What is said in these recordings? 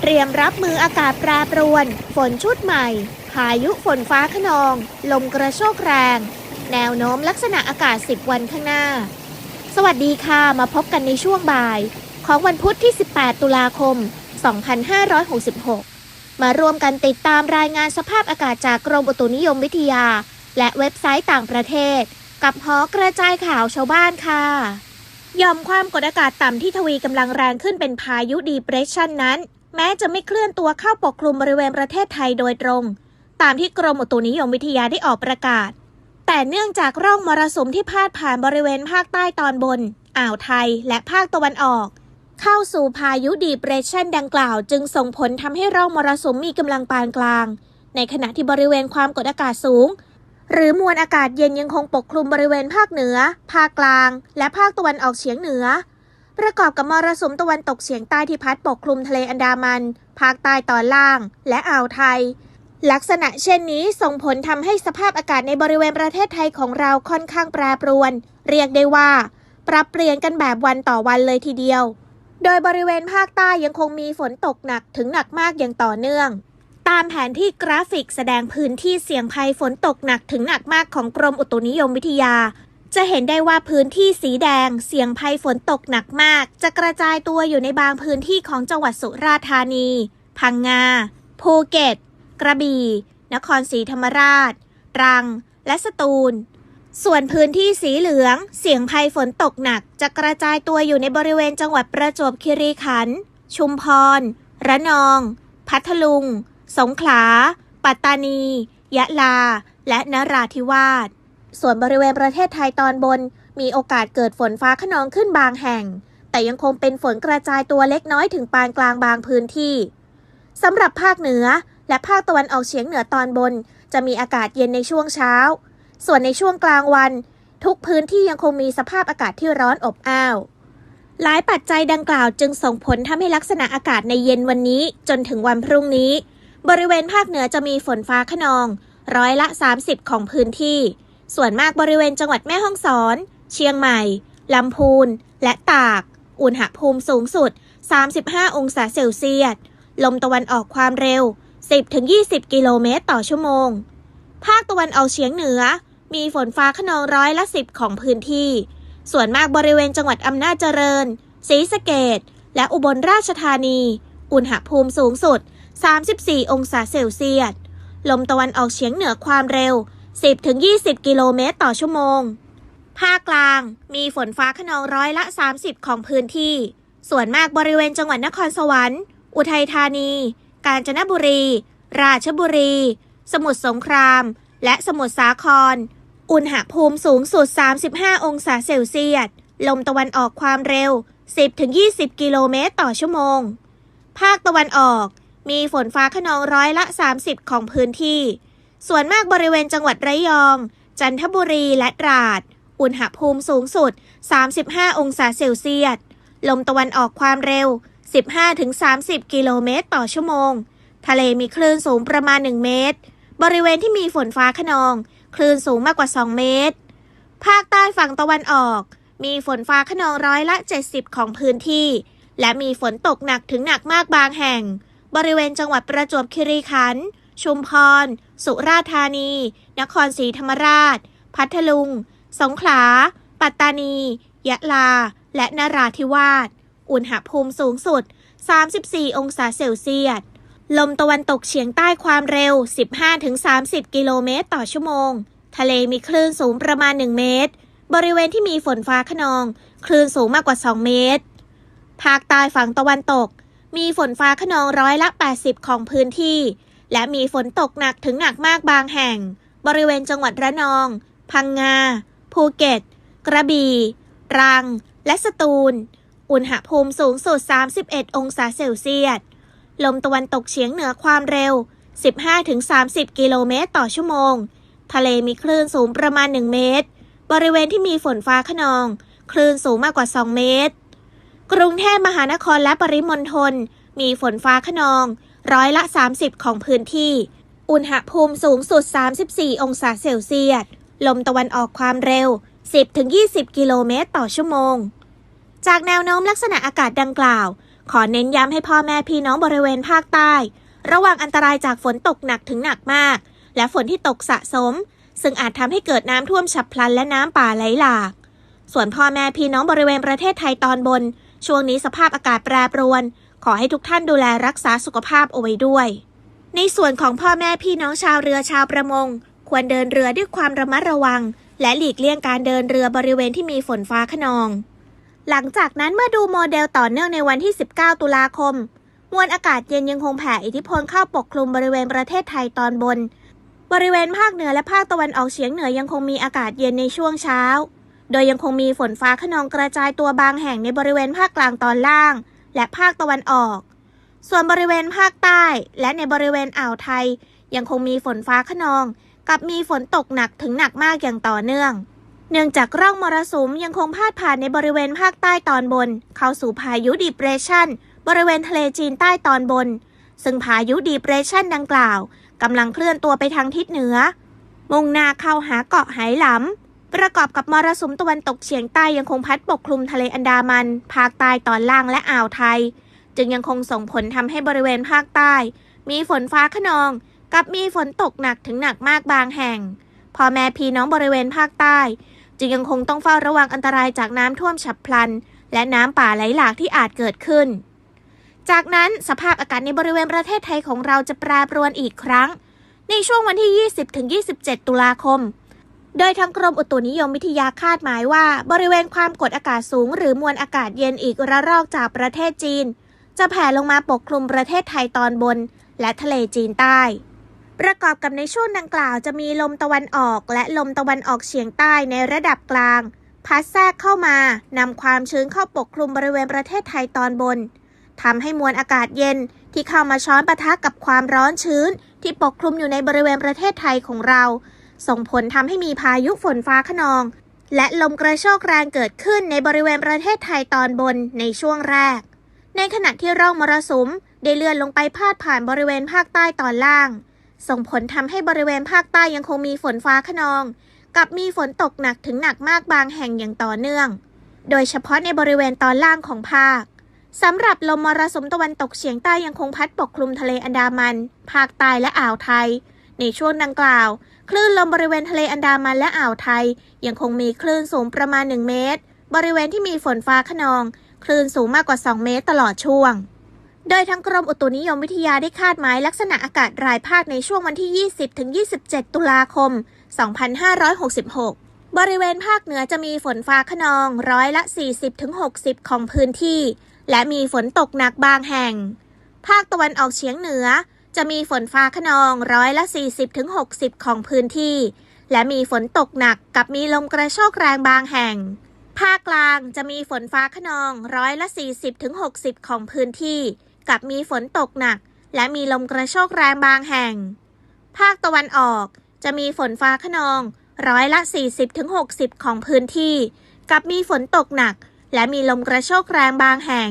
เตรียมรับมืออากาศแปรปรวน ฝนชุดใหม่ พายุฝนฟ้าขนอง ลมกระโชกแรง แนวโน้มลักษณะอากาศ 10 วันข้างหน้า สวัสดีค่ะมาพบกันในช่วงบ่าย ของวันพุธที่ 18 ตุลาคม 2566 มาร่วมกันติดตามรายงานสภาพอากาศจากกรมอุตุนิยมวิทยา และเว็บไซต์ต่างประเทศ กับหอกระจายข่าวชาวบ้านค่ะยอมความกดอากาศต่ำที่ทวีกำลังแรงขึ้นเป็นพายุดีเพรสชันนั้น แม้จะไม่เคลื่อนตัวเข้าปกคลุมบริเวณประเทศไทยโดยตรง ตามที่กรมอุตุนิยมวิทยาได้ออกประกาศ แต่เนื่องจากร่องมรสุมที่พาดผ่านบริเวณภาคใต้ตอนบน อ่าวไทยและภาคตะวันออก เข้าสู่พายุดีเพรสชันดังกล่าว จึงส่งผลทำให้ร่องมรสุมมีกำลังปานกลาง ในขณะที่บริเวณความกดอากาศสูง หรือมวลอากาศเย็นยังคงปกคลุมบริเวณภาคเหนือ ภาคกลาง และภาคตะวันออกเฉียงเหนือ ประกอบกับมรสุมตะวันตกเฉียงใต้ที่พัดปกคลุมทะเลอันดามัน ภาคใต้ตอนล่าง และอ่าวไทย ลักษณะเช่นนี้ส่งผลทำให้สภาพอากาศในบริเวณประเทศไทยของเราค่อนข้างแปรปรวน เรียกได้ว่า ปรับเปลี่ยนกันแบบวันต่อวันเลยทีเดียว โดยบริเวณภาคใต้ยังคงมีฝนตกหนักถึงหนักมากอย่างต่อเนื่อง ตามแผนที่กราฟิกแสดงพื้นที่เสี่ยงภัยฝนตกหนักถึงหนักมากของกรมอุตุนิยมวิทยา จะเห็นได้ว่าพื้นที่สีแดงเสี่ยงภัยฝนตกหนักมาก จะกระจายตัวอยู่ในบางพื้นที่ของจังหวัดสุราษฎร์ธานี พังงา ภูเก็ต กระบี่ นครศรีธรรมราช ตรัง และสตูล ส่วนพื้นที่สีเหลือง เสี่ยงภัยฝนตกหนัก จะกระจายตัวอยู่ในบริเวณจังหวัดประจวบคีรีขันธ์ ชุมพร ระนอง พัทลุง สงขลา ปัตตานี ยะลา และนราธิวาส ส่วนบริเวณประเทศไทยตอนบน มีโอกาสเกิดฝนฟ้าขนองขึ้นบางแห่ง แต่ยังคงเป็นฝนกระจายตัวเล็กน้อยถึงปานกลางบางพื้นที่สำหรับภาคเหนือ และภาคตะวันออกเฉียงเหนือตอนบน จะมีอากาศเย็นในช่วงเช้า ส่วนในช่วงกลางวัน ทุกพื้นที่ยังคงมีสภาพอากาศที่ร้อนอบอ้าวหลายปัจจัยดังกล่าวจึงส่งผลทำให้ลักษณะอากาศในเย็นวันนี้จนถึงวันพรุ่งนี้ บริเวณภาคเหนือจะมีฝนฟ้าขนอง ร้อยละ 30 ของพื้นที่ ส่วนมากบริเวณจังหวัดแม่ฮ่องสอน เชียงใหม่ ลำพูน และตาก อุณหภูมิสูงสุด 35 องศาเซลเซียส ลมตะวันออกความเร็ว 10-20 กิโลเมตรต่อชั่วโมง ภาคตะวันออกเฉียงเหนือ มีฝนฟ้าขนองร้อยละ 10 ของพื้นที่ ส่วนมากบริเวณจังหวัดอำนาจเจริญ ศรีสะเกดและอุบลราชธานี อุณหภูมิสูงสุด 34 องศาเซลเซียส ลมตะวันออกเฉียงเหนือความเร็ว 10-20 กิโลเมตรต่อชั่วโมง ภาคกลางมีฝนฟ้าขนองร้อยละ 30 ของพื้นที่ ส่วนมากบริเวณจังหวัดนครสวรรค์ อุทัยธานี กาญจนบุรี ราชบุรี สมุทรสงคราม และสมุทรสาคร อุณหภูมิสูงสุด 35 องศาเซลเซียส ลมตะวันออกความเร็ว 10-20 กิโลเมตรต่อชั่วโมง ภาคตะวันออกมีฝนฟ้าขนองร้อยละ 30 ของพื้นที่ ส่วนมากบริเวณจังหวัดระยอง จันทบุรีและตราด อุณหภูมิสูงสุด 35 องศาเซลเซียส ลมตะวันออกความเร็ว 15-30 กิโลเมตรต่อชั่วโมง ทะเลมีคลื่นสูงประมาณ 1 เมตร บริเวณที่มีฝนฟ้าขนอง คลื่นสูงมากกว่า 2 เมตร ภาคใต้ฝั่งตะวันออก มีฝนฟ้าขนองร้อยละ 70 ของพื้นที่ และมีฝนตกหนักถึงหนักมากบางแห่ง บริเวณจังหวัดประจวบคีรีขันธ์ ชุมพร สุราษฎร์ธานี นครศรีธรรมราช พัทลุง สงขลา ปัตตานี ยะลา และนราธิวาส อุณหภูมิสูงสุด 34 องศาเซลเซียส ลมตะวันตกเฉียงใต้ความเร็ว 15-30 กิโลเมตรต่อชั่วโมง ทะเลมีคลื่นสูงประมาณ 1 เมตร บริเวณที่มีฝนฟ้าขนอง คลื่นสูงมากกว่า 2 เมตร ภาคใต้ฝั่งตะวันตก มีฝนฟ้าขนองร้อยละ 80 ของพื้นที่ และมีฝนตกหนักถึงหนักมากบางแห่ง บริเวณจังหวัดระนอง พังงา ภูเก็ต กระบี่ตรัง และสตูล อุณหภูมิสูงสุด 31 องศาเซลเซียส ลมตะวันตกเฉียงเหนือความเร็ว 15-30 กิโลเมตรต่อชั่วโมง ทะเลมีคลื่นสูงประมาณ 1 เมตร บริเวณที่มีฝนฟ้าขนอง คลื่นสูงมากกว่า 2 เมตร กรุงเทพมหานครและปริมณฑลมีฝนฟ้าขนอง ร้อยละ 30 ของพื้นที่ อุณหภูมิสูงสุด 34 องศาเซลเซียส ลมตะวันออกความเร็ว 10-20 กิโลเมตรต่อชั่วโมง จากแนวโน้มลักษณะอากาศดังกล่าว ขอเน้นย้ำให้พ่อแม่พี่น้องบริเวณภาคใต้ ระวังอันตรายจากฝนตกหนักถึงหนักมาก และฝนที่ตกสะสม ซึ่งอาจทำให้เกิดน้ำท่วมฉับพลันและน้ำป่าไหลหลากส่วนพ่อแม่พี่น้องบริเวณประเทศไทยตอนบน ช่วงนี้สภาพอากาศแปรปรวน ขอให้ทุกท่านดูแลรักษาสุขภาพเอาไว้ด้วย ในส่วนของพ่อแม่พี่น้องชาวเรือชาวประมง ควรเดินเรือด้วยความระมัดระวัง และหลีกเลี่ยงการเดินเรือบริเวณที่มีฝนฟ้าขนอง หลังจากนั้นเมื่อดูโมเดลต่อเนื่องในวันที่ 19 ตุลาคม มวลอากาศเย็นยังคงแผ่อิทธิพลเข้าปกคลุมบริเวณประเทศไทยตอนบน บริเวณภาคเหนือและภาคตะวันออกเฉียงเหนือยังคงมีอากาศเย็นในช่วงเช้า โดยยังคงมีฝนฟ้าขนองกระจายตัวบางแห่งในบริเวณภาคกลางตอนล่าง และภาคตะวันออก ส่วนบริเวณภาคใต้ และในบริเวณอ่าวไทย ยังคงมีฝนฟ้าขนอง กับมีฝนตกหนักถึงหนักมากอย่างต่อเนื่อง เนื่องจากร่องมรสุมยังคงพาดผ่านในบริเวณภาคใต้ตอนบน เข้าสู่พายุดีเพรสชันบริเวณทะเลจีนใต้ตอนบน ซึ่งพายุดีเพรสชันดังกล่าวกำลังเคลื่อนตัวไปทางทิศเหนือ มุ่งหน้าเข้าหาเกาะไหหลำ ประกอบกับมรสุมตะวันตกเฉียงใต้ยังคงพัดปกคลุมทะเลอันดามัน ภาคใต้ตอนล่างและอ่าวไทย จึงยังคงส่งผลทำให้บริเวณภาคใต้ มีฝนฟ้าขนอง กับมีฝนตกหนักถึงหนักมากบางแห่งพ่อแม่พี่น้องบริเวณภาคใต้ จึงยังคงต้องเฝ้าระวังอันตรายจากน้ำท่วมฉับพลัน และน้ำป่าไหลหลากที่อาจเกิดขึ้น จากนั้นสภาพอากาศในบริเวณประเทศไทยของเราจะแปรปรวนอีกครั้ง ในช่วงวันที่ 20-27 ตุลาคม โดยทางกรมอุตุนิยมวิทยาคาดหมายว่า บริเวณความกดอากาศสูง หรือมวลอากาศเย็นอีกระลอกจากประเทศจีน จะแผ่ลงมาปกคลุมประเทศไทยตอนบน และทะเลจีนใต้ ประกอบกับในช่วงดังกล่าวจะมีลมตะวันออก และลมตะวันออกเฉียงใต้ในระดับกลาง พัดแทรกเข้ามานำความชื้นเข้าปกคลุมบริเวณประเทศไทยตอนบนทำให้มวลอากาศเย็นที่เข้ามาช้อนปะทะกับความร้อนชื้น ที่ปกคลุมอยู่ในบริเวณประเทศไทยของเรา ส่งผลทำให้มีพายุฝนฟ้าขนอง และลมกระโชกแรงเกิดขึ้นในบริเวณประเทศไทยตอนบนในช่วงแรก ในขณะที่ร่องมรสุมได้เลื่อนลงไปพาดผ่านบริเวณภาคใต้ตอนล่าง ส่งผลทำให้บริเวณภาคใต้ยังคงมีฝนฟ้าขนอง กับมีฝนตกหนักถึงหนักมากบางแห่งอย่างต่อเนื่อง โดยเฉพาะในบริเวณตอนล่างของภาคสำหรับลมมรสุมตะวันตกเฉียงใต้ยังคงพัดปกคลุมทะเลอันดามัน ภาคใต้และอ่าวไทย ในช่วงดังกล่าว คลื่นลมบริเวณทะเลอันดามันและอ่าวไทย ยังคงมีคลื่นสูงประมาณ 1 เมตร บริเวณที่มีฝนฟ้าขนอง คลื่นสูงมากกว่า 2 เมตรตลอดช่วง โดยทางกรมอุตุนิยมวิทยาได้คาดหมายลักษณะอากาศรายภาคในช่วงวันที่ 20-27 ตุลาคม 2566บริเวณภาคเหนือจะมีฝนฟ้าขนองร้อยละ 40-60 ของพื้นที่ และมีฝนตกหนักบางแห่ง ภาคตะวันออกเฉียงเหนือ จะมีฝนฟ้าขนองร้อยละ 40-60 ของพื้นที่ และมีฝนตกหนักกับมีลมกระโชกแรงบางแห่ง ภาคกลางจะมีฝนฟ้าขนองร้อยละ 40-60 ของพื้นที่ กับมีฝนตกหนัก และมีลมกระโชกแรงบางแห่ง ภาคตะวันออกจะมีฝนฟ้าขนองร้อยละ 40-60 ของพื้นที่ กับมีฝนตกหนัก และมีลมกระโชกแรงบางแห่ง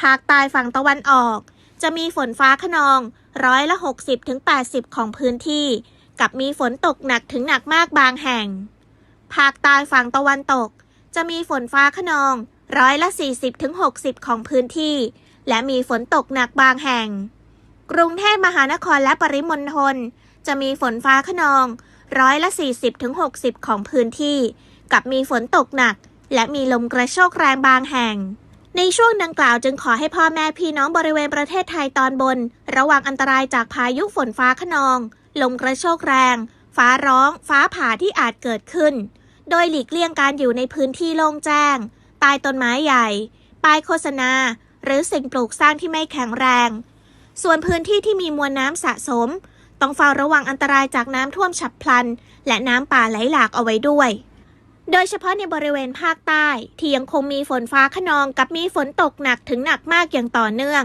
ภาคใต้ฝั่งตะวันออก จะมีฝนฟ้าขนอง ร้อยละ 60-80 ของพื้นที่ กับมีฝนตกหนักถึงหนักมากบางแห่ง ภาคใต้ฝั่งตะวันตก จะมีฝนฟ้าขนองร้อยละ 40-60 ของพื้นที่ และมีฝนตกหนักบางแห่ง กรุงเทพมหานครและปริมณฑลจะมีฝนฟ้าขนองร้อยละ 40-60 ของพื้นที่ กับมีฝนตกหนัก และมีลมกระโชกแรงบางแห่ง ในช่วงดังกล่าวจึงขอให้พ่อแม่พี่น้องบริเวณประเทศไทยตอนบน ระวังอันตรายจากพายุฝนฟ้าขนอง ลมกระโชกแรง ฟ้าร้อง ฟ้าผ่าที่อาจเกิดขึ้น โดยหลีกเลี่ยงการอยู่ในพื้นที่โล่งแจ้งใต้ต้นไม้ใหญ่ป้ายโฆษณา หรือสิ่งปลูกสร้างที่ไม่แข็งแรง ส่วนพื้นที่ที่มีมวลน้ำสะสม ต้องเฝ้าระวังอันตรายจากน้ำท่วมฉับพลัน และน้ำป่าไหลหลากเอาไว้ด้วย โดยเฉพาะในบริเวณภาคใต้ ที่ยังคงมีฝนฟ้าขนองกับมีฝนตกหนักถึงหนักมากอย่างต่อเนื่อง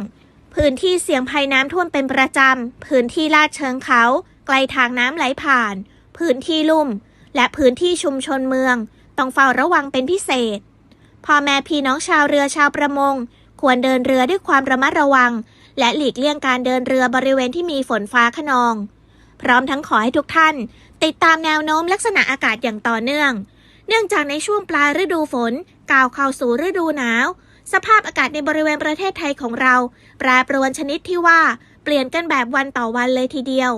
พื้นที่เสี่ยงภัยน้ำท่วมเป็นประจำ พื้นที่ลาดเชิงเขา ไกลทางน้ำไหลผ่าน พื้นที่ลุ่ม และพื้นที่ชุมชนเมือง ต้องเฝ้าระวังเป็นพิเศษ พ่อแม่พี่น้องชาวเรือชาวประมง ควรเดินเรือด้วยความระมัดระวัง และหลีกเลี่ยงการเดินเรือบริเวณที่มีฝนฟ้าขนอง พร้อมทั้งขอให้ทุกท่าน ติดตามแนวโน้มลักษณะอากาศอย่างต่อเนื่อง เนื่องจากในช่วงปลายฤดูฝนก้าวเข้าสู่ฤดูหนาว สภาพอากาศในบริเวณประเทศไทยของเรา แปรปรวนชนิดที่ว่าเปลี่ยนกันแบบวันต่อวันเลยทีเดียว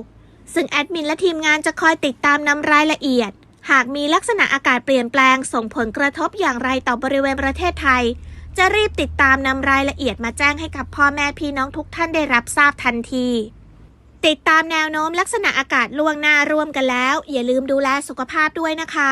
ซึ่งแอดมินและทีมงานจะคอยติดตามนำรายละเอียด หากมีลักษณะอากาศเปลี่ยนแปลงส่งผลกระทบอย่างไรต่อบริเวณประเทศไทย จะรีบติดตามนำรายละเอียดมาแจ้งให้กับพ่อแม่พี่น้องทุกท่านได้รับทราบทันทีติดตามแนวโน้มลักษณะอากาศล่วงหน้าร่วมกันแล้ว อย่าลืมดูแลสุขภาพด้วยนะคะ